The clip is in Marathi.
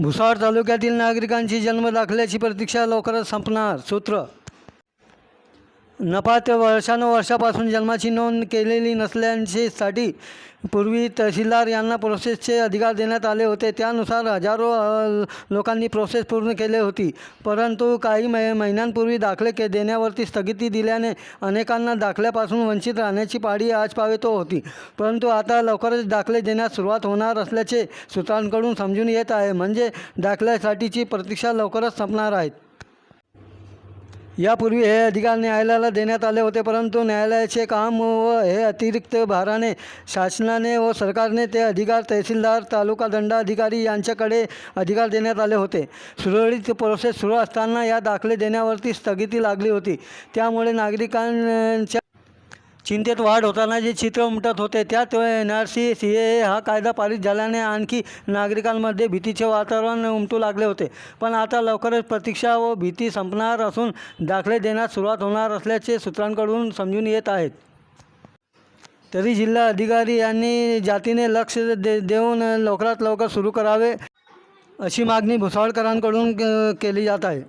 भुसावळ तालुक्यातील नागरिकांची जन्मदाखल्याची प्रतीक्षा लवकरच संपणार. सूत्र नफा ते वर्षानुवर्षापासून जन्माची नोंद केलेली नसल्यासाठी पूर्वी तहसीलदार यांना प्रोसेसचे अधिकार देण्यात आले होते. त्यानुसार हजारो लोकांनी प्रोसेस पूर्ण केली होती. परंतु काही मै महिन्यांपूर्वी दाखले के देण्यावरती स्थगिती दिल्याने अनेकांना दाखल्यापासून वंचित राहण्याची पाळी आज पावेतो होती. परंतु आता लवकरच दाखले देण्यास सुरुवात होणार असल्याचे सूत्रांकडून समजून येत आहे. म्हणजे दाखल्यासाठीची प्रतीक्षा लवकरच संपणार आहेत यापूर्वी हे अधिकार न्यायालयाला देण्यात आले होते परंतु न्यायालयाचे काम व हे अतिरिक्त भाराने शासनाने व सरकारने ते अधिकार तहसीलदार तालुका दंडाधिकारी यांच्याकडे अधिकार देण्यात आले होते. सुरळीत प्रोसेस सुरू असताना या दाखले देण्यावरती स्थगिती लागली होती. त्यामुळे नागरिकांच्या चिंतेत वाढ होताना जे चित्र उमटत होते त्यात N R C C A हा कायदा पारित झाल्याने आणखी नागरिकांमध्ये भीतीचे वातावरण उमटू लागले होते. पण आता लवकरच प्रतीक्षा व भीती संपणार असून दाखले देण्यास सुरुवात होणार असल्याचे सूत्रांकडून समजून येत आहेत. तरी जिल्हा अधिकारी यांनी जातीने लक्ष दे देऊन लवकरात लवकर सुरू करावे अशी मागणी भुसावळकरांकडून केली जात आहे.